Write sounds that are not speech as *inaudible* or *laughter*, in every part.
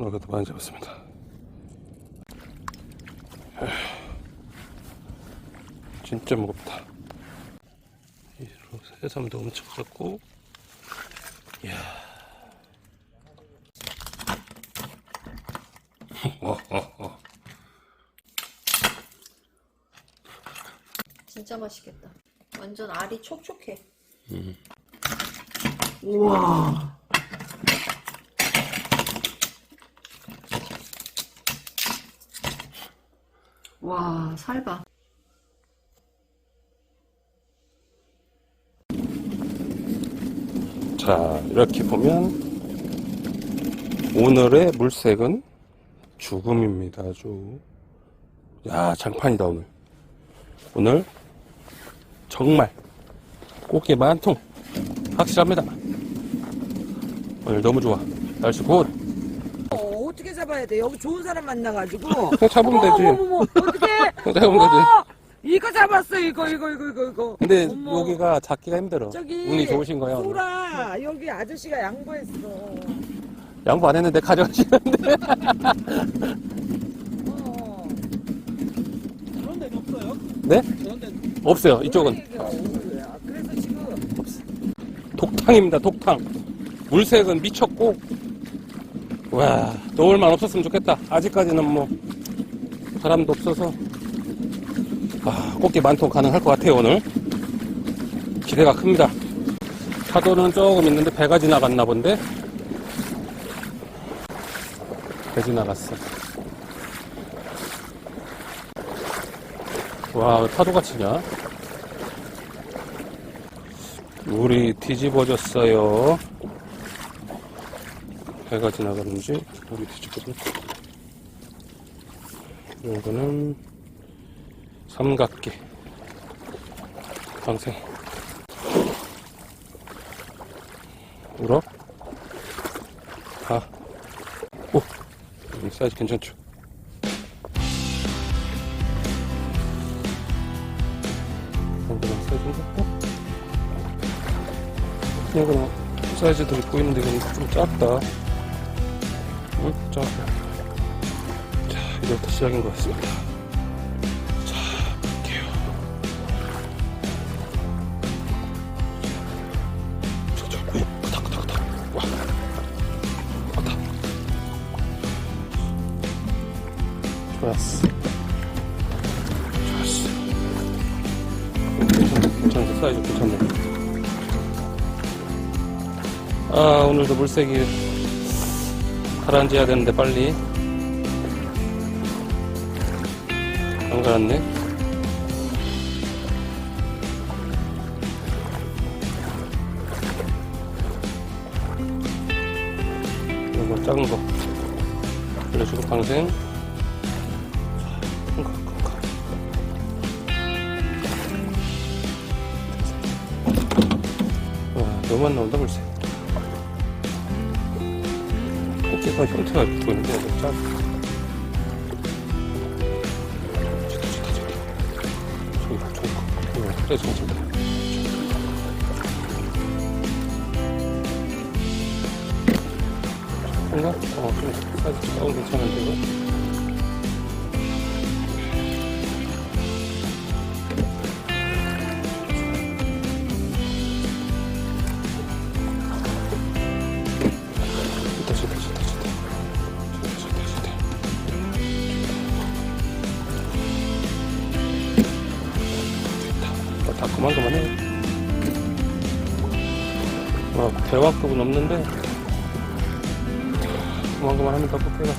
오늘 그래도 많이 잡았습니다. 진짜 무겁다. 해삼도 엄청 작고, 이야. 어. 진짜 맛있겠다. 완전 알이 촉촉해. 우와. 와, 살봐. 자, 이렇게 보면 오늘의 물색은 죽음입니다. 아주. 야, 장판이다, 오늘. 오늘 정말 꽃게 만통 확실합니다. 오늘 너무 좋아. 날씨 굿. 잡아야 돼? 여기 좋은 사람 만나가지고. 그냥 잡으면 되지. 어머, 어머, 어떻게? *laughs* 그냥 잡으면 되지. 이거 잡았어, 이거, 이거, 이거, 이거, 이거. 근데 어머. 여기가 잡기가 힘들어. 저기. 운이 좋으신 거야. 오늘. 소라, 여기 아저씨가 양보했어. 양보 안 했는데 가져가시는데. *laughs* 어. 그런 데는 없어요? 네? 그런 데는 없어요. 이쪽은. 그래서 지금. 독탕입니다, 독탕. 물색은 미쳤고, 와, 노을만 없었으면 좋겠다. 아직까지는 뭐, 사람도 없어서, 아, 꽃게 만통 가능할 것 같아요, 오늘. 기대가 큽니다. 파도는 조금 있는데 배가 지나갔나 본데? 배 지나갔어. 와, 왜 파도가 치냐? 물이 뒤집어졌어요. 배가 지나가는지 물이 뒤집어져. 이거는 삼각계 방생. 울어? 가. 오, 여기 사이즈 괜찮죠? 이거는 사이즈인가? 어? 그냥 그냥 사이즈도 있고 있는데 좀 작다. 응? 작다. 자, 이제부터 시작인 것 같습니다. 자. 사이즈 괜찮네. 아 오늘도 물색이 가라앉아야 되는데 빨리. 안 가랐네. 이거 작은 거. 올려주고 방생. 와 너무만 나온다 물색 꽃게가 형태가 좋다, 좋다. 저기 봐, 저기 봐. 그래, 진짜. 뭔가? 어, 좀 사이즈 조금 괜찮은데, 이거? 대왕급은 없는데. 그만 그만합니다, 꽃게가.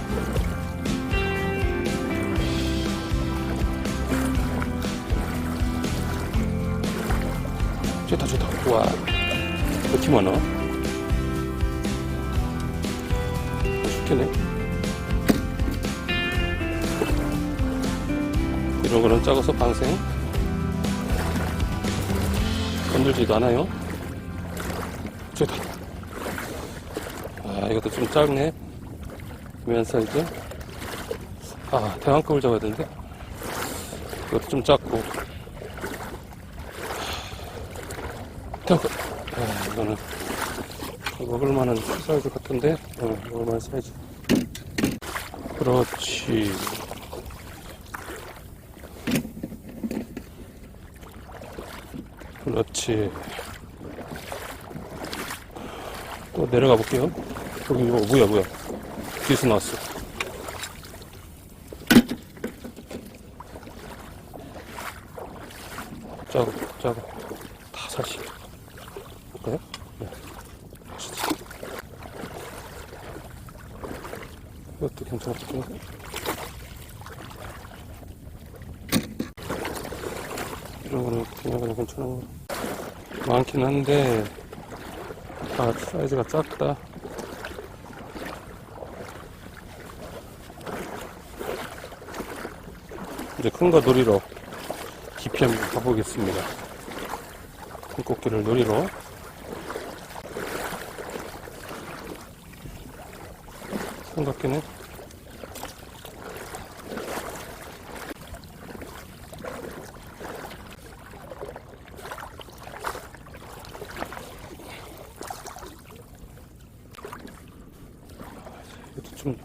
좋다, 좋다. 와, 왜 이렇게 많아? 좋겠네. 이런 거는 작아서 방생. 건들지도 않아요. 아, 이것도 좀 작네. 면 사이즈. 아, 대왕급을 잡아야 되는데. 이것도 좀 작고. 대왕급. 아, 이거는 먹을 만한 사이즈 같은데. 어, 먹을 만한 사이즈. 그렇지. 그렇지. 또 내려가 볼게요. 여기 이거 뭐야 뭐야. 뒤에서 나왔어. 작아 작아. 다 사시. 볼까요? 네. 이것도 괜찮았죠? 이런 거는 그냥 그냥 괜찮은 거 많긴 한데 아 사이즈가 작다 이제 큰거 노리러 깊이 한번 가보겠습니다. 큰 꽃게를 노리러 삼각기는 이것도 좀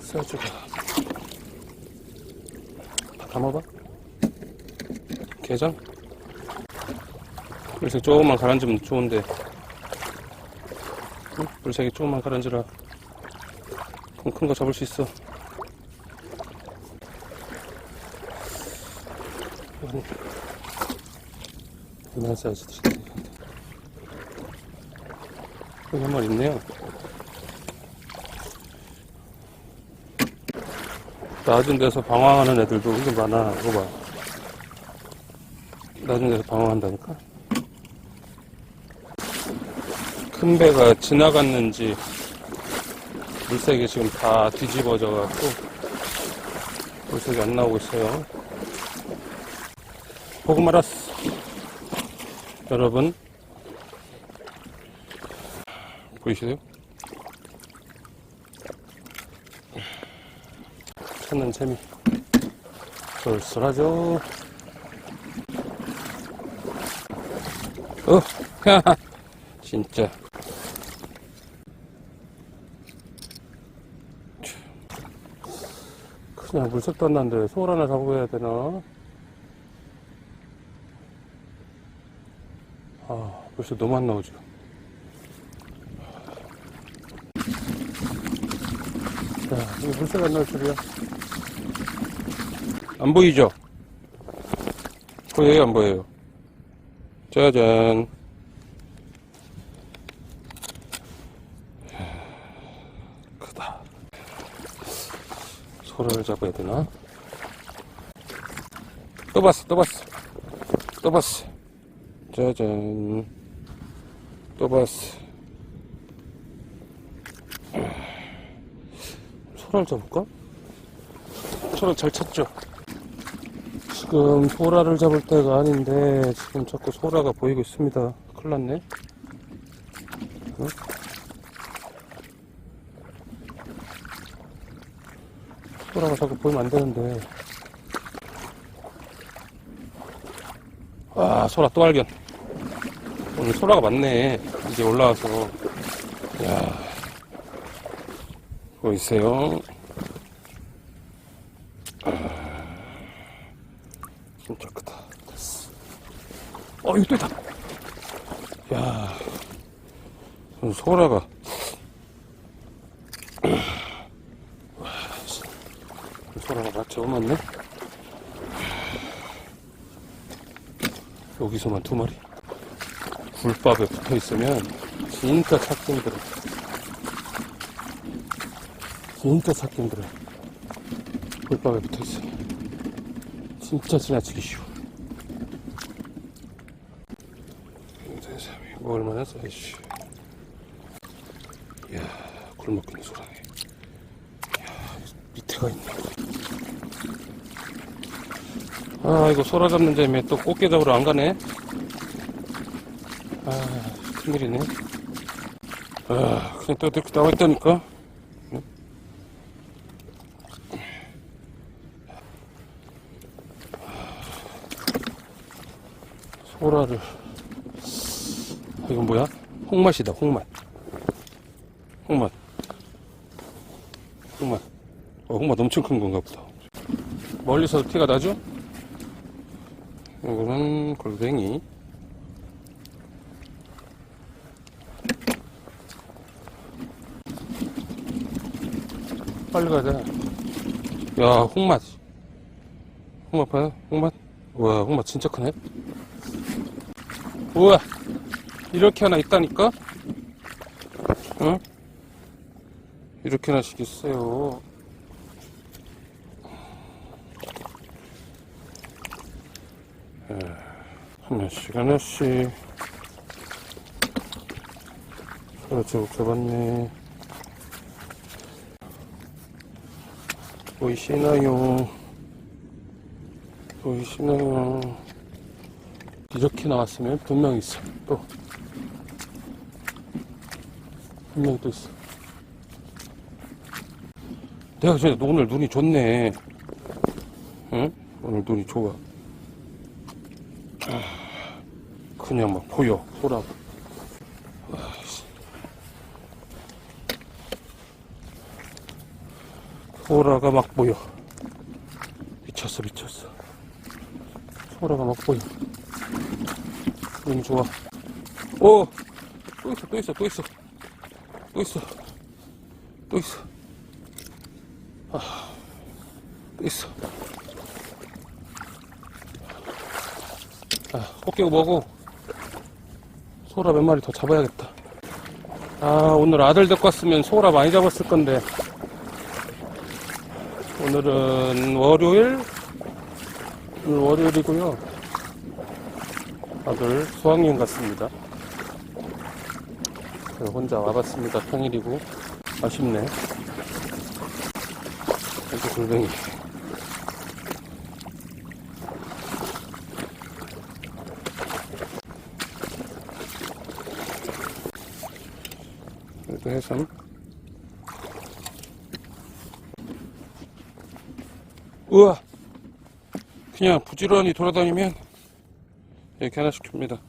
사이즈가 다 담아봐 게장? 물색 조금만 가라앉으면 좋은데. 응? 물색이 조금만 가라앉으라. 그럼 큰 거 잡을 수 있어. 이만 사이즈 드릴게 여기 한 마리 있네요 낮은 데서 방황하는 애들도 은근 많아. 이거 봐. 낮은 데서 방황한다니까? 큰 배가 지나갔는지 물색이 지금 다 뒤집어져 갖고 물색이 안 나오고 있어요. 보고 말았어. 여러분. 보이시세요? 찾는 재미. 쏠쏠하죠. 어? *laughs* 진짜. 그냥 물색도 안 나는데 소울 하나 잡아야 되나? 아 벌써 너무 안 나오죠. 자 물색 안 나올 줄이야 안 보이죠? 보여요, 안 보여요? 짜잔. 크다. 소라를 잡아야 되나? 또 봤어, 또 봤어. 또 봤어. 짜잔. 또 봤어. 소라를 잡을까? 소라 잘 찾죠? 지금 소라를 잡을 때가 아닌데 지금 자꾸 소라가 보이고 있습니다. 큰일 났네. 응? 소라가 자꾸 보이면 안 되는데. 아, 소라 또 발견. 오늘 소라가 많네. 이제 올라와서. 야 보이세요? 진짜 크다. 됐어. 어, 이거 또 있다. 야, 소라가. 와, 씨. 소라가 마치 엄었네. 여기서만 두 마리. 굴밥에 붙어 있으면 진짜 찾기 힘들어. 진짜 찾기 힘들어. 굴밥에 붙어 있어. 진짜 지나치기 쉬워. 세상에, 먹을만 해서, 이씨. 이야, 굴먹기는 소라네. 이야, 밑에가 있네. 아, 이거 소라 잡는 재미에 또 꽃게 잡으러 안 가네. 아, 큰일이네. 아, 그냥 또 이렇게 나와 있다니까. 소라를 이건 뭐야? 홍맛이다 홍맛 홍맛 홍맛 어, 홍맛 엄청 큰 건가 보다. 멀리서 티가 나죠? 이거는 골뱅이. 빨리 가자. 야, 홍맛. 홍맛 봐요? 홍맛? 우와, 홍맛 진짜 크네. 우와, 이렇게 하나 있다니까? 응? 이렇게 하나씩 있어요. 에, 하나씩, 하나씩. 그렇죠, 잡았네. 보이시나요? 보이시나요? 이렇게 나왔으면 분명 있어. 또. 분명히 또 있어. 내가 진짜 오늘 눈이 좋네. 응? 오늘 눈이 좋아. 아, 그냥 막 보여. 아이씨. 소라가 막 보여. 미쳤어, 미쳤어. 소라가 막 보여. 눈이 좋아. 오! 또 있어, 또 있어, 또 있어. 또 있어. 또 있어. 아, 또 있어. 아, 꽃게고 뭐고. 소라 몇 마리 더 잡아야겠다. 아, 오늘 아들 데리고 왔으면 소라 많이 잡았을 건데. 오늘은 월요일? 오늘 월요일이고요. 아들 수학여행 갔습니다. 그래서 혼자 와봤습니다. 평일이고. 아쉽네. 이렇게 골뱅이. 그래도 해삼. 우와! 그냥 부지런히 돌아다니면 이렇게 하나씩 줍니다.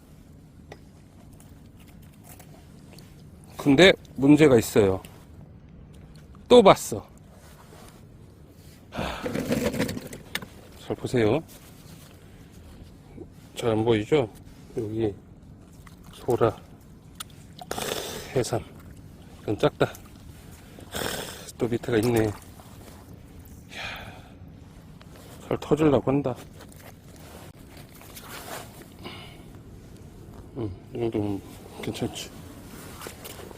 근데 문제가 있어요. 또 봤어. 하, 잘 보세요. 잘 안 보이죠? 여기 소라, 크, 해삼. 좀 작다. 하, 또 밑에가 있네. 잘 터질라고 한다. 음, 이 정도면 괜찮지.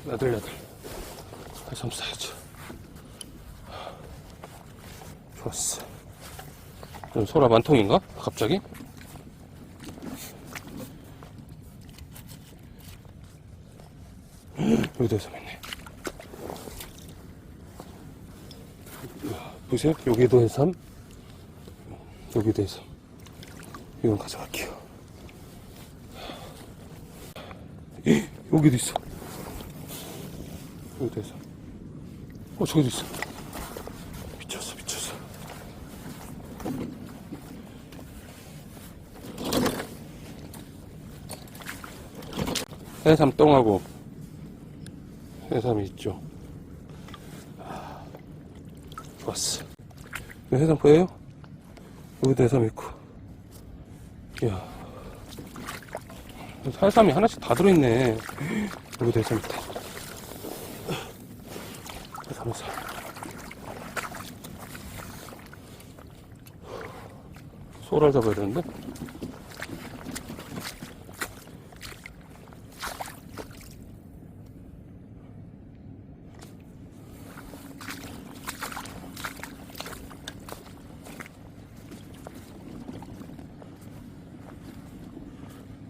야들야들. 해삼 사야지. 좋았어. 그럼 소라 만통인가? 갑자기? *gasps* 여기도 해삼 있네. 보세요. 여기도 해삼. 여기도 해삼. 이건 가져갈게요. 에, *gasps* 여기도 있어. 여기도 해삼. 어, 저기도 있어. 미쳤어, 미쳤어. 해삼 똥하고 해삼이 있죠. 아, 좋았어. 이거 해삼 보여요? 여기도 해삼 있고. 이야. 해삼이 하나씩 다 들어있네. 여기도 해삼 있다. 해삼, 해삼. 소를 잡아야 되는데?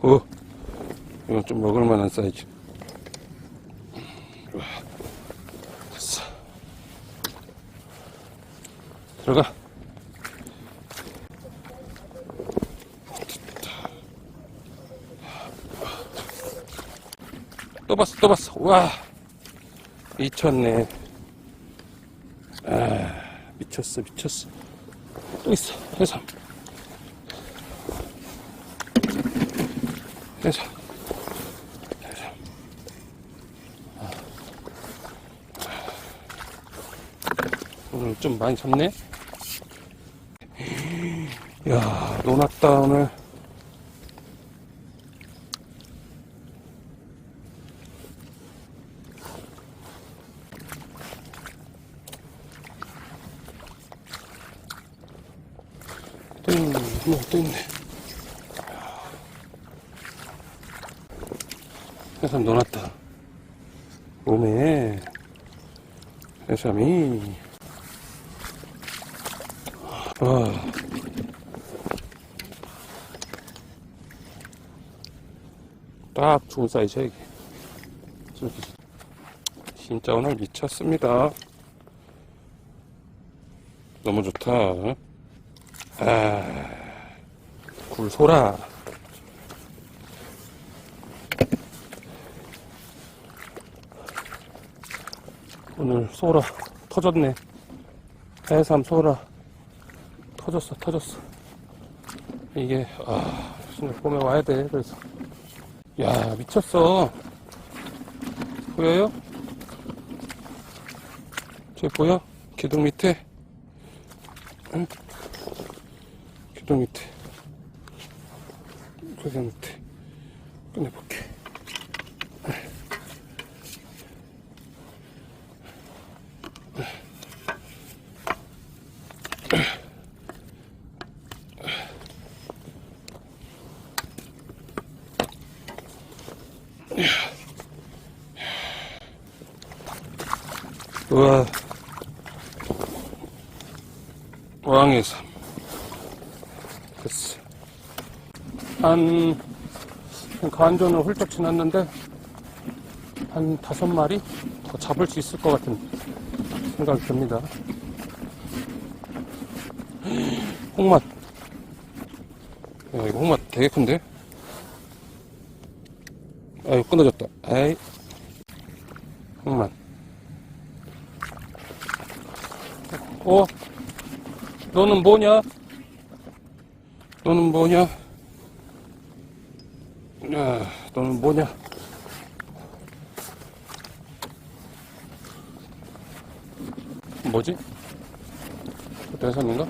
어, 이건 좀 먹을 만한 사이즈. 우와, 됐어. 들어가. 또 봤어, 또 봤어. 와, 미쳤네. 아, 미쳤어, 미쳤어. 또 있어, 해삼. 해삼. 오늘 좀 많이 잡네. 야, 노났다, 오늘. 또 있네, 뭐, 또 있네. 해삼 넣어놨다. 몸에 해삼이 와. 딱 좋은 사이즈야 이게. 진짜 오늘 미쳤습니다. 너무 좋다. 아, 굴소라. 오늘 소라 터졌네. 해삼 소라 터졌어, 터졌어. 이게 아, 진짜 봄에 와야 돼. 그래서 야 미쳤어. 보여요? 저 보여? 기둥 밑에. 응? 기둥 밑에. 기둥 밑에. 꺼내볼게. 우와. 왕의 삶. 됐어. 한, 한 간전을 훌쩍 지났는데, 한 다섯 마리 더 잡을 수 있을 것 같은 생각이 듭니다. *gasps* 홍맛. 야, 이거 홍맛 되게 큰데? 아유, 끊어졌다. 아이. 홍맛. 어? 너는 뭐냐? 너는 뭐냐? 야, 너는 뭐냐? 뭐지? 해삼인가?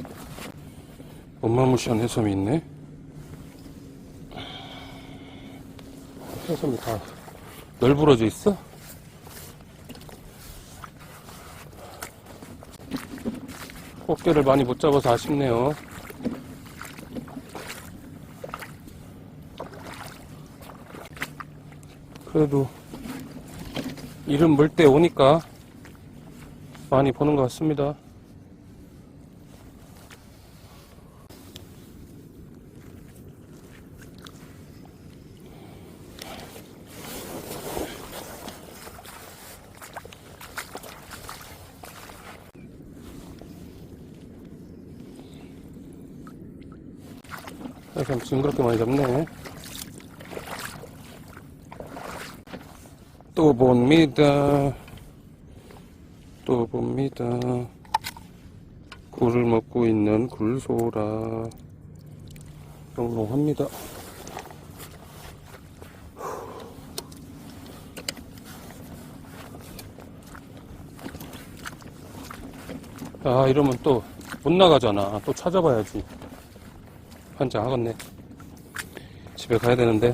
엄마무시한 해삼이 있네? 해삼이 다 널브러져 있어? 꽃게를 많이 못 잡아서 아쉽네요. 그래도 이름 물 때 오니까 많이 보는 것 같습니다. 해삼 징그럽게 많이 잡네. 또 봅니다. 또 봅니다. 굴을 먹고 있는 굴소라. 영롱합니다. 아, 이러면 또 못 나가잖아. 또 찾아봐야지. 한장 하겠네. 집에 가야 되는데.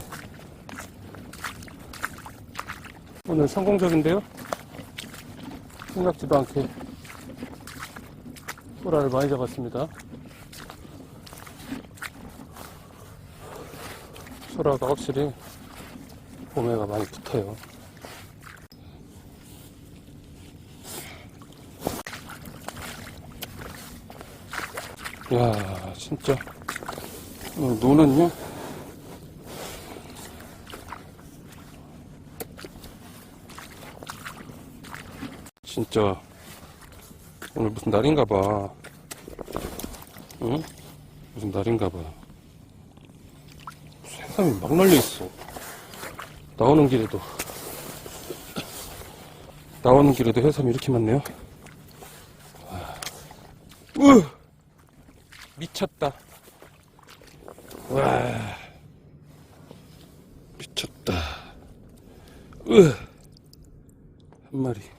오늘 성공적인데요? 생각지도 않게 소라를 많이 잡았습니다. 소라가 확실히 봄에가 많이 붙어요. 야, 진짜. 어, 노는요? 진짜 오늘 무슨 날인가 봐. 응? 무슨 날인가 봐. 세상이 막 널려 있어. 나오는 길에도 나오는 길에도 해삼이 이렇게 많네요. 으! 미쳤다. 와 미쳤다 으 한 마리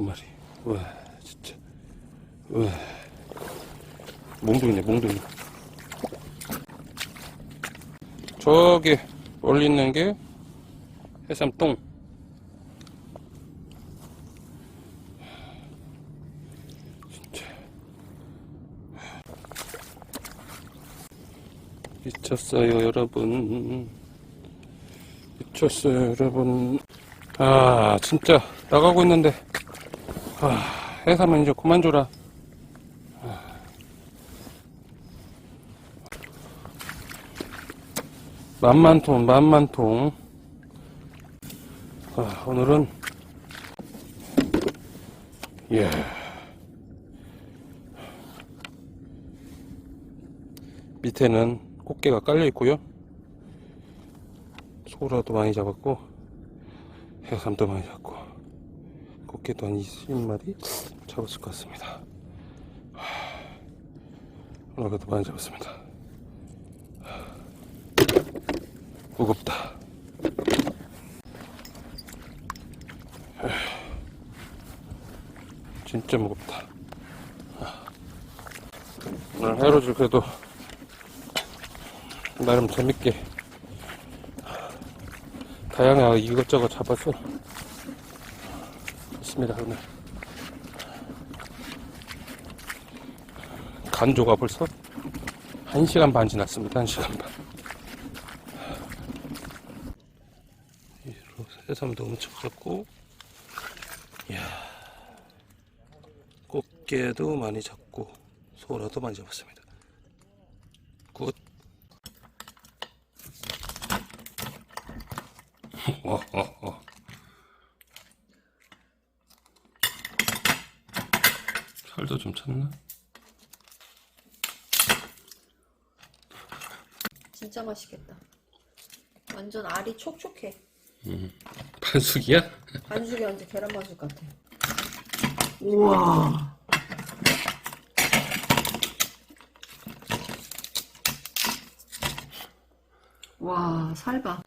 두 마리. 와, 진짜. 와. 몽둥이네, 몽둥이. 저기 올리는 게 해삼똥. 진짜. 미쳤어요, 여러분. 미쳤어요, 여러분. 아, 진짜 나가고 있는데. 아, 해삼은 이제 그만 줘라. 만만 통, 만만 통. 아, 오늘은, 예. 밑에는 꽃게가 깔려 있고요. 소라도 많이 잡았고, 해삼도 많이 잡고, 꽃게도 한 20마리 잡았을 것 같습니다. 하, 오늘 그래도 많이 잡았습니다. 무겁다. 진짜 무겁다. 오늘 해로질 그래도 나름 재밌게 다양하게 이것저것 잡아서 있습니다 오늘 간조가 벌써 1시간 반 지났습니다 1시간 반. 해삼도 엄청 잡고 이야 꽃게도 많이 잡고 소라도 많이 잡았습니다. 굿 어어어 찼나? 진짜 맛있겠다. 완전 알이 촉촉해. 반숙이야? 반숙이 완전 계란 반숙 같아. 우와. 와, 살봐.